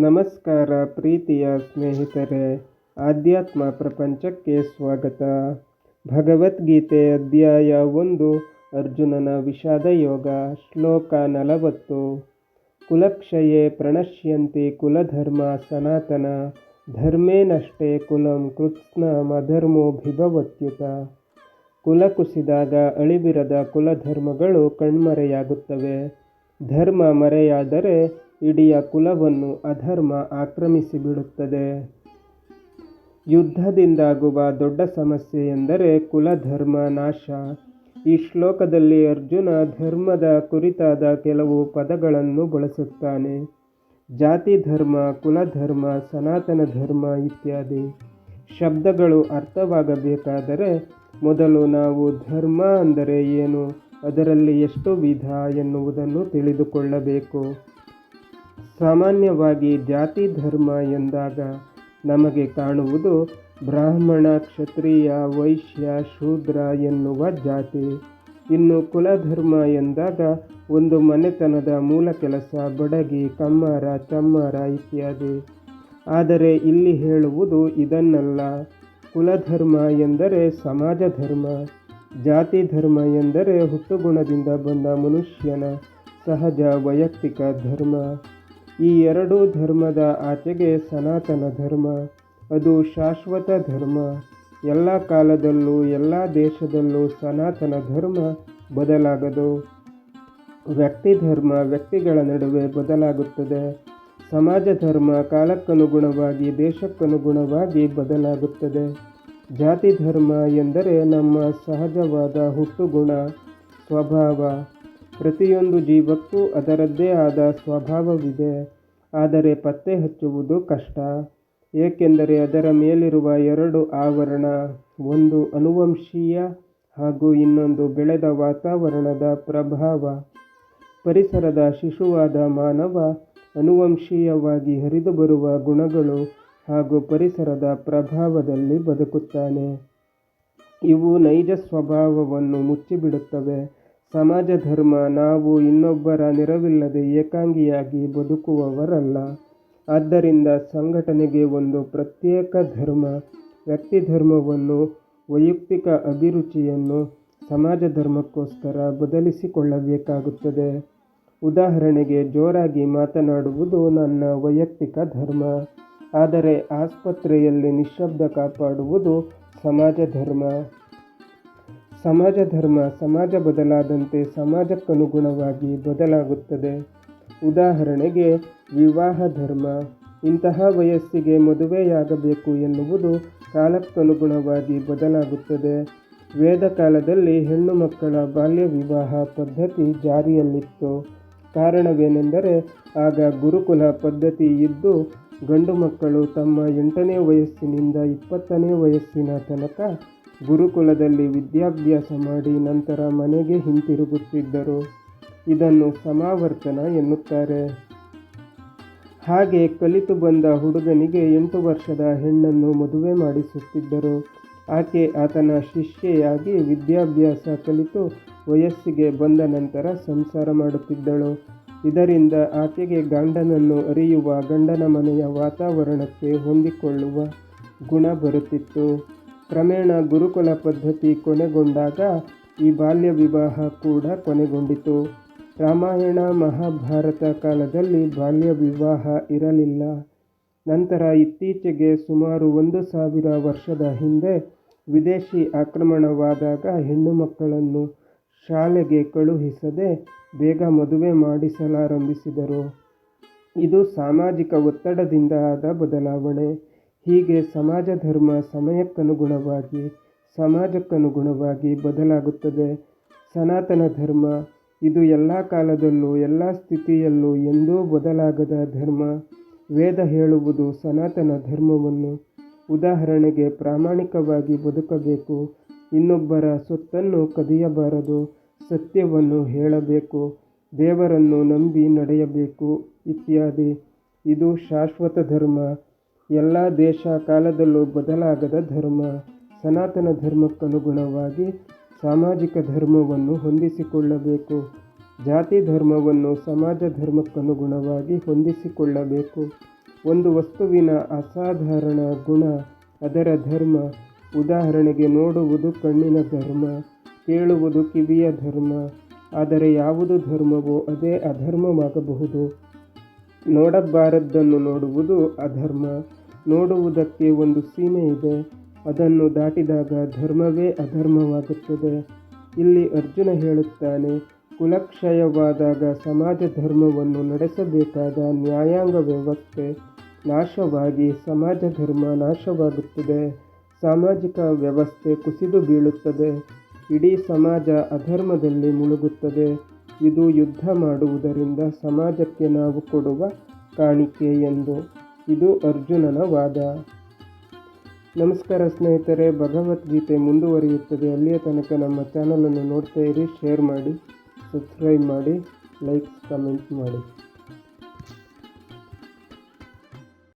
ನಮಸ್ಕಾರ ಪ್ರೀತಿಯ ಸ್ನೇಹಿತರೆ, ಆಧ್ಯಾತ್ಮ ಪ್ರಪಂಚಕ್ಕೆ ಸ್ವಾಗತ. ಭಗವದ್ಗೀತೆ ಅಧ್ಯಾಯ ಒಂದು, ಅರ್ಜುನನ ವಿಷಾದ ಯೋಗ ಶ್ಲೋಕ ನಲವತ್ತು. ಕುಲಕ್ಷಯೇ ಪ್ರಣಶ್ಯಂತಿ ಕುಲಧರ್ಮ ಸನಾತನ, ಧರ್ಮೇನಷ್ಟೇ ಕುಲಂ ಕೃತ್ಸ್ನಮಧರ್ಮೋಭಿಭವತ್ಯುತ ಕುಲ ಕುಸಿದಾಗ ಅಳಿಬಿರದ ಕುಲಧರ್ಮಗಳು ಕಣ್ಮರೆಯಾಗುತ್ತವೆ. ಧರ್ಮ ಮರೆಯಾದರೆ ಇಡೀ ಕುಲವನ್ನು ಅಧರ್ಮ ಆಕ್ರಮಿಸಿಬಿಡುತ್ತದೆ. ಯುದ್ಧದಿಂದಾಗುವ ದೊಡ್ಡ ಸಮಸ್ಯೆ ಎಂದರೆ ಕುಲಧರ್ಮ ನಾಶ. ಈ ಶ್ಲೋಕದಲ್ಲಿ ಅರ್ಜುನ ಧರ್ಮದ ಕುರಿತಾದ ಕೆಲವು ಪದಗಳನ್ನು ಬಳಸುತ್ತಾನೆ. ಜಾತಿ ಧರ್ಮ, ಕುಲಧರ್ಮ, ಸನಾತನ ಧರ್ಮ ಇತ್ಯಾದಿ. ಶಬ್ದಗಳು ಅರ್ಥವಾಗಬೇಕಾದರೆ ಮೊದಲು ನಾವು ಧರ್ಮ ಅಂದರೆ ಏನು, ಅದರಲ್ಲಿ ಎಷ್ಟು ವಿಧ ಎನ್ನುವುದನ್ನು ತಿಳಿದುಕೊಳ್ಳಬೇಕು. ಸಾಮಾನ್ಯವಾಗಿ ಜಾತಿ ಧರ್ಮ ಎಂದಾಗ ನಮಗೆ ಕಾಣುವುದು ಬ್ರಾಹ್ಮಣ, ಕ್ಷತ್ರಿಯ, ವೈಶ್ಯ, ಶೂದ್ರ ಎನ್ನುವ ಜಾತಿ. ಇನ್ನು ಕುಲಧರ್ಮ ಎಂದಾಗ ಒಂದು ಮನೆತನದ ಮೂಲ ಕೆಲಸ ಬಡಗಿ, ಕಮ್ಮಾರ, ಚಮ್ಮಾರ ಇತ್ಯಾದಿ. ಆದರೆ ಇಲ್ಲಿ ಹೇಳುವುದು ಇದನ್ನಲ್ಲ. ಕುಲಧರ್ಮ ಎಂದರೆ ಸಮಾಜ ಧರ್ಮ. ಜಾತಿ ಧರ್ಮ ಎಂದರೆ ಹುಟ್ಟುಗುಣದಿಂದ ಬಂದ ಮನುಷ್ಯನ ಸಹಜ ವೈಯಕ್ತಿಕ ಧರ್ಮ. ಈ ಎರಡೂ ಧರ್ಮದ ಆಚೆಗೆ ಸನಾತನ ಧರ್ಮ, ಅದು ಶಾಶ್ವತ ಧರ್ಮ. ಎಲ್ಲ ಕಾಲದಲ್ಲೂ, ಎಲ್ಲ ದೇಶದಲ್ಲೂ ಸನಾತನ ಧರ್ಮ ಬದಲಾಗದು. ವ್ಯಕ್ತಿ ಧರ್ಮ, ವ್ಯಕ್ತಿಗಳ ನಡುವೆ ಬದಲಾಗುತ್ತದೆ. ಸಮಾಜ ಧರ್ಮ ಕಾಲಕ್ಕನುಗುಣವಾಗಿ, ದೇಶಕ್ಕನುಗುಣವಾಗಿ ಬದಲಾಗುತ್ತದೆ. ಜಾತಿ ಧರ್ಮ ಎಂದರೆ ನಮ್ಮ ಸಹಜವಾದ ಹುಟ್ಟುಗುಣ, ಸ್ವಭಾವ. ಪ್ರತಿಯೊಂದು ಜೀವಕ್ಕೂ ಅದರದ್ದೇ ಆದ ಸ್ವಭಾವವಿದೆ. ಆದರೆ ಪತ್ತೆ ಹಚ್ಚುವುದು ಕಷ್ಟ. ಏಕೆಂದರೆ ಅದರ ಮೇಲಿರುವ ಎರಡು ಆವರಣ, ಒಂದು ಅನುವಂಶೀಯ ಹಾಗೂ ಇನ್ನೊಂದು ಬೆಳೆದ ವಾತಾವರಣದ ಪ್ರಭಾವ. ಪರಿಸರದ ಶಿಶುವಾದ ಮಾನವ ಅನುವಂಶೀಯವಾಗಿ ಹರಿದು ಬರುವ ಗುಣಗಳು ಹಾಗೂ ಪರಿಸರದ ಪ್ರಭಾವದಲ್ಲಿ ಬದುಕುತ್ತಾನೆ. ಇವು ನೈಜ ಸ್ವಭಾವವನ್ನು ಮುಚ್ಚಿಬಿಡುತ್ತವೆ. ಸಮಾಜ ಧರ್ಮ ನಾವು ಇನ್ನೊಬ್ಬರ ನೆರವಿಲ್ಲದೆ ಏಕಾಂಗಿಯಾಗಿ ಬದುಕುವವರಲ್ಲ. ಆದ್ದರಿಂದ ಸಂಘಟನೆಗೆ ಒಂದು ಪ್ರತ್ಯೇಕ ಧರ್ಮ ವ್ಯಕ್ತಿ ಧರ್ಮವನ್ನು ವೈಯಕ್ತಿಕ ಅಭಿರುಚಿಯನ್ನು ಸಮಾಜ ಧರ್ಮಕ್ಕೋಸ್ಕರ ಬದಲಿಸಿಕೊಳ್ಳಬೇಕಾಗುತ್ತದೆ. ಉದಾಹರಣೆಗೆ ಜೋರಾಗಿ ಮಾತನಾಡುವುದು ನನ್ನ ವೈಯಕ್ತಿಕ ಧರ್ಮ, ಆದರೆ ಆಸ್ಪತ್ರೆಯಲ್ಲಿ ನಿಶ್ಶಬ್ದ ಕಾಪಾಡುವುದು ಸಮಾಜ ಧರ್ಮ ಸಮಾಜ ಧರ್ಮ, ಸಮಾಜ ಬದಲಾದಂತೆ ಸಮಾಜಕ್ಕನುಗುಣವಾಗಿ ಬದಲಾಗುತ್ತದೆ. ಉದಾಹರಣೆಗೆ, ವಿವಾಹ ಧರ್ಮ, ಇಂತಹ ವಯಸ್ಸಿಗೆ ಮದುವೆಯಾಗಬೇಕು ಎನ್ನುವುದು ಕಾಲಕ್ಕನುಗುಣವಾಗಿ ಬದಲಾಗುತ್ತದೆ. ವೇದ ಕಾಲದಲ್ಲಿ ಹೆಣ್ಣು ಮಕ್ಕಳ ಬಾಲ್ಯ ವಿವಾಹ ಪದ್ಧತಿ ಜಾರಿಯಲ್ಲಿತ್ತು. ಕಾರಣವೇನೆಂದರೆ, ಆಗ ಗುರುಕುಲ ಪದ್ಧತಿ ಇದ್ದು ಗಂಡು ಮಕ್ಕಳು ತಮ್ಮ ಎಂಟನೇ ವಯಸ್ಸಿನಿಂದ ಇಪ್ಪತ್ತನೇ ವಯಸ್ಸಿನ ತನಕ ಗುರುಕುಲದಲ್ಲಿ ವಿದ್ಯಾಭ್ಯಾಸ ಮಾಡಿ ನಂತರ ಮನೆಗೆ ಹಿಂತಿರುಗುತ್ತಿದ್ದರು. ಇದನ್ನು ಸಮಾವರ್ತನ ಎನ್ನುತ್ತಾರೆ. ಹಾಗೆ ಕಲಿತು ಬಂದ ಹುಡುಗನಿಗೆ ಎಂಟು ವರ್ಷದ ಹೆಣ್ಣನ್ನು ಮದುವೆ ಮಾಡಿಸುತ್ತಿದ್ದರು. ಆಕೆ ಆತನ ಶಿಷ್ಯೆಯಾಗಿ ವಿದ್ಯಾಭ್ಯಾಸ ಕಲಿತು ವಯಸ್ಸಿಗೆ ಬಂದ ನಂತರ ಸಂಸಾರ ಮಾಡುತ್ತಿದ್ದಳು. ಇದರಿಂದ ಆಕೆಗೆ ಗಂಡನನ್ನು ಅರಿಯುವ ಗಂಡನ ಮನೆಯ ವಾತಾವರಣಕ್ಕೆ ಹೊಂದಿಕೊಳ್ಳುವ ಗುಣ ಬರುತ್ತಿತ್ತು. ಕ್ರಮೇಣ ಗುರುಕುಲ ಪದ್ಧತಿ ಕೊನೆಗೊಂಡಾಗ ಈ ಬಾಲ್ಯ ವಿವಾಹ ಕೂಡ ಕೊನೆಗೊಂಡಿತು. ರಾಮಾಯಣ ಮಹಾಭಾರತ ಕಾಲದಲ್ಲಿ ಬಾಲ್ಯ ವಿವಾಹ ಇರಲಿಲ್ಲ. ನಂತರ ಇತ್ತೀಚೆಗೆ ಸುಮಾರು ಒಂದು ಸಾವಿರ ವರ್ಷದ ಹಿಂದೆ ವಿದೇಶಿ ಆಕ್ರಮಣವಾದಾಗ ಹೆಣ್ಣು ಮಕ್ಕಳನ್ನು ಶಾಲೆಗೆ ಕಳುಹಿಸದೆ ಬೇಗ ಮದುವೆ ಮಾಡಿಸಲಾರಂಭಿಸಿದರು. ಇದು ಸಾಮಾಜಿಕ ಒತ್ತಡದಿಂದ ಆದ ಬದಲಾವಣೆ. ಹೀಗೆ ಸಮಾಜ ಧರ್ಮ ಸಮಯಕ್ಕನುಗುಣವಾಗಿ, ಸಮಾಜಕ್ಕನುಗುಣವಾಗಿ ಬದಲಾಗುತ್ತದೆ. ಸನಾತನ ಧರ್ಮ, ಇದು ಎಲ್ಲ ಕಾಲದಲ್ಲೂ, ಎಲ್ಲ ಸ್ಥಿತಿಯಲ್ಲೂ ಎಂದೂ ಬದಲಾಗದ ಧರ್ಮ. ವೇದ ಹೇಳುವುದು ಸನಾತನ ಧರ್ಮವನ್ನು. ಉದಾಹರಣೆಗೆ ಪ್ರಾಮಾಣಿಕವಾಗಿ ಬದುಕಬೇಕು. ಇನ್ನೊಬ್ಬರ ಸೊತ್ತನ್ನು ಕದಿಯಬಾರದು. ಸತ್ಯವನ್ನು ಹೇಳಬೇಕು. ದೇವರನ್ನು ನಂಬಿ ನಡೆಯಬೇಕು ಇತ್ಯಾದಿ. ಇದು ಶಾಶ್ವತ ಧರ್ಮ. ಎಲ್ಲ ದೇಶ ಕಾಲದಲ್ಲೂ ಬದಲಾಗದ ಧರ್ಮ, ಸನಾತನ ಧರ್ಮಕ್ಕನುಗುಣವಾಗಿ ಸಾಮಾಜಿಕ ಧರ್ಮವನ್ನು ಹೊಂದಿಸಿಕೊಳ್ಳಬೇಕು, ಜಾತಿ ಧರ್ಮವನ್ನು ಸಮಾಜ ಧರ್ಮಕ್ಕನುಗುಣವಾಗಿ ಹೊಂದಿಸಿಕೊಳ್ಳಬೇಕು. ಒಂದು ವಸ್ತುವಿನ ಅಸಾಧಾರಣ ಗುಣ, ಅದರ ಧರ್ಮ. ಉದಾಹರಣೆಗೆ ನೋಡುವುದು ಕಣ್ಣಿನ ಧರ್ಮ, ಕೇಳುವುದು ಕಿವಿಯ ಧರ್ಮ. ಆದರೆ ಯಾವುದು ಧರ್ಮವೋ ಅದೇ ಅಧರ್ಮವಾಗಬಹುದು. ನೋಡಬಾರದ್ದನ್ನು ನೋಡುವುದು ಅಧರ್ಮ. ನೋಡುವುದಕ್ಕೆ ಒಂದು ಸೀಮೆ ಇದೆ. ಅದನ್ನು ದಾಟಿದಾಗ ಧರ್ಮವೇ ಅಧರ್ಮವಾಗುತ್ತದೆ. ಇಲ್ಲಿ ಅರ್ಜುನ ಹೇಳುತ್ತಾನೆ, ಕುಲಕ್ಷಯವಾದಾಗ ಸಮಾಜ ಧರ್ಮವನ್ನು ನಡೆಸಬೇಕಾದ ನ್ಯಾಯಾಂಗ ವ್ಯವಸ್ಥೆ ನಾಶವಾಗಿ ಸಮಾಜ ಧರ್ಮ ನಾಶವಾಗುತ್ತದೆ. ಸಾಮಾಜಿಕ ವ್ಯವಸ್ಥೆ ಕುಸಿದು ಬೀಳುತ್ತದೆ. ಇಡೀ ಸಮಾಜ ಅಧರ್ಮದಲ್ಲಿ ಮುಳುಗುತ್ತದೆ. ಇದು ಯುದ್ಧ ಮಾಡುವುದರಿಂದ ಸಮಾಜಕ್ಕೆ ನಾವು ಕೊಡುವ ಕಾಣಿಕೆ ಎಂದು ಇದು ಅರ್ಜುನನ ವಾದ. ನಮಸ್ಕಾರ ಸ್ನೇಹಿತರೆ, ಭಗವದ್ಗೀತೆ ಮುಂದುವರಿಯುತ್ತದೆ. ಅಲ್ಲಿಯ ತನಕ ನಮ್ಮ ಚಾನಲನ್ನು ನೋಡ್ತಾ ಇರಿ ಶೇರ್ ಮಾಡಿ ಸಬ್ಸ್ಕ್ರೈಬ್ ಮಾಡಿ ಲೈಕ್ಸ್ ಕಮೆಂಟ್ ಮಾಡಿ.